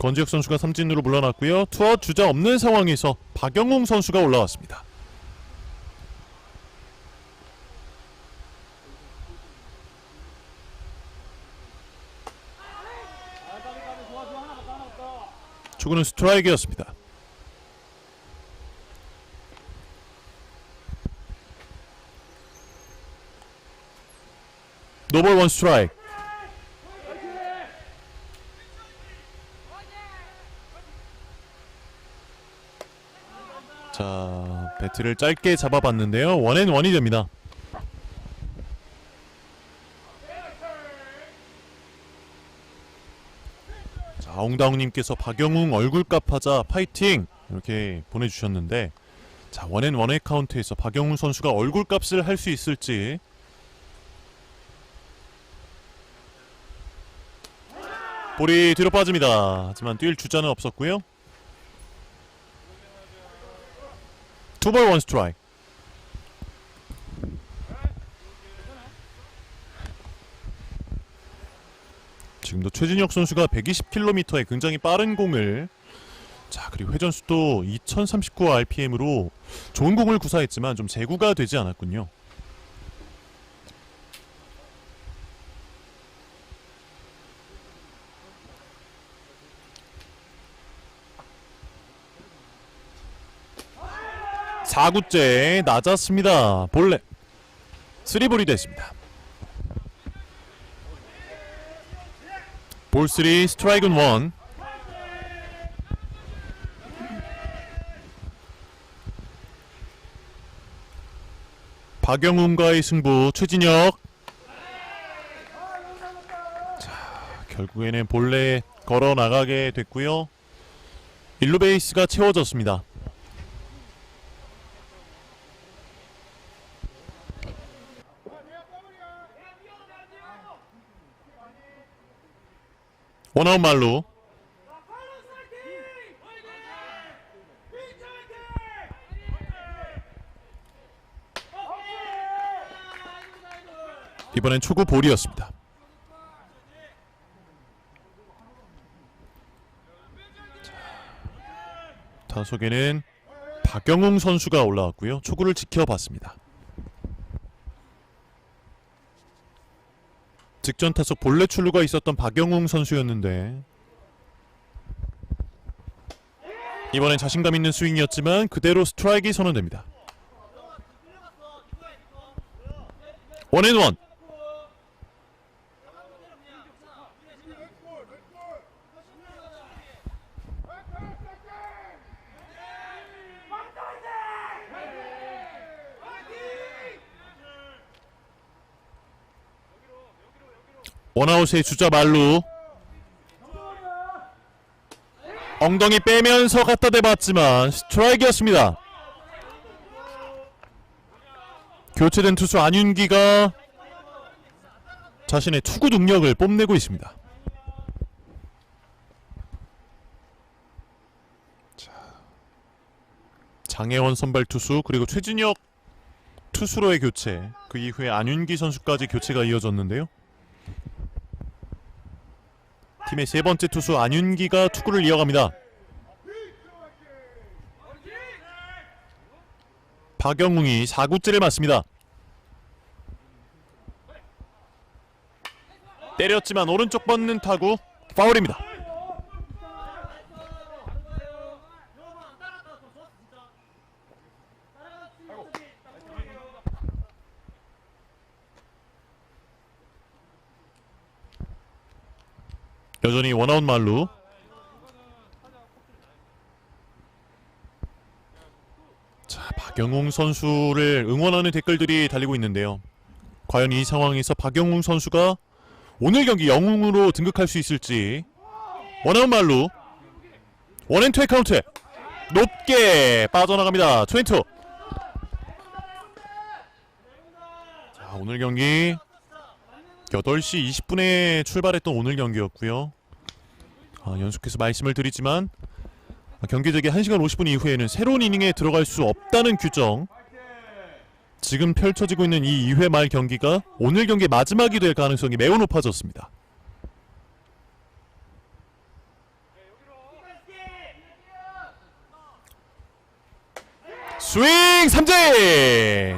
권지혁 선수가 삼진으로 물러났고요. 투아웃 주자 없는 상황에서 박영웅 선수가 올라왔습니다. 초구는 스트라이크였습니다. 노볼 원 스트라이크. 자, 배트를 짧게 잡아봤는데요. 원앤 원이 됩니다. 자, 엉다웅님께서 박영웅 얼굴값 하자 파이팅 이렇게 보내주셨는데 자 원앤 원의 카운트에서 박영웅 선수가 얼굴값을 할 수 있을지 볼이 뒤로 빠집니다. 하지만 뛸 주자는 없었고요. 투볼 원 스트라이크. 지금도 최진혁 선수가 120km의 굉장히 빠른 공을 자 그리고 회전수도 2039 RPM으로 좋은 공을 구사했지만 좀 제구가 되지 않았군요. 사구째 낮았습니다. 볼레 쓰리볼이 됐습니다. 볼3 스트라이크는 1 박영훈과의 승부 최진혁. 자 결국에는 볼레 걸어 나가게 됐고요. 1루 베이스가 채워졌습니다 원아웃 말루 이번엔 초구 볼이었습니다. 자, 타석에는 박영웅 선수가 올라왔고요. 초구를 지켜봤습니다. 직전 타석 본래 출루가 있었던 박영웅 선수였는데 이번엔 자신감 있는 스윙이었지만 그대로 스트라이크가 선언됩니다. 원앤원 원아웃의 주자 말루 엉덩이 빼면서 갖다 대봤지만 스트라이크였습니다. 교체된 투수 안윤기가 자신의 투구 능력을 뽐내고 있습니다. 자, 장혜원 선발 투수 그리고 최진혁 투수로의 교체 그 이후에 안윤기 선수까지 교체가 이어졌는데요. 팀의 세 번째 투수 안윤기가 투구를 이어갑니다. 박영웅이 4구째를 맞습니다. 때렸지만 오른쪽 뻗는 타구 파울입니다. 여전히 원아웃 말루. 자 박영웅 선수를 응원하는 댓글들이 달리고 있는데요. 과연 이 상황에서 박영웅 선수가 오늘 경기 영웅으로 등극할 수 있을지. 원아웃 말루. 원앤투의 카운트. 높게 빠져나갑니다. 트웬투. 자 오늘 경기 8시 20분에 출발했던 오늘 경기였고요. 아, 연속해서 말씀을 드리지만 아, 경기적인 1시간 50분 이후에는 새로운 이닝에 들어갈 수 없다는 규정 지금 펼쳐지고 있는 이 2회 말 경기가 오늘 경기 마지막이 될 가능성이 매우 높아졌습니다. 스윙 삼진!